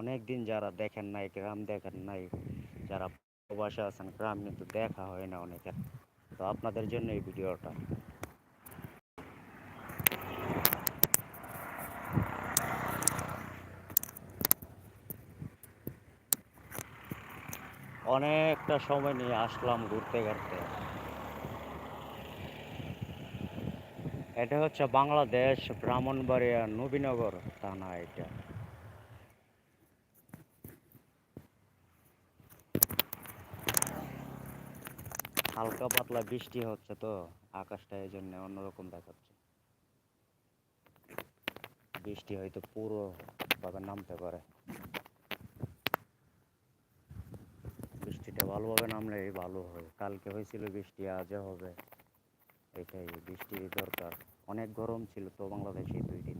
অনেক দিন যারা দেখেন নাই, গ্রাম দেখেন নাই, যারা প্রবাসে আছেন, গ্রাম কিন্তু দেখা হয় না অনেকের। তো আপনাদের জন্য এই ভিডিওটা। অনেকটা সময় নিয়ে আসলাম ঘুরতে ঘুরতে। এটা হচ্ছে বাংলাদেশ ব্রাহ্মণবাড়িয়া নবীনগর থানা এটা। হালকা পাতলা বৃষ্টি হচ্ছে তো, আকাশটা এই জন্য অন্যরকম দেখাচ্ছে। বৃষ্টি হয়তো পুরো ভাবে নামতে পারে। বৃষ্টিটা ভালোভাবে নামলেই ভালো হয় কালকে হয়েছিল বৃষ্টি, আজও হবে। এটাই বৃষ্টি দরকার। অনেক গরম ছিল তো বাংলাদেশে দুই দিন।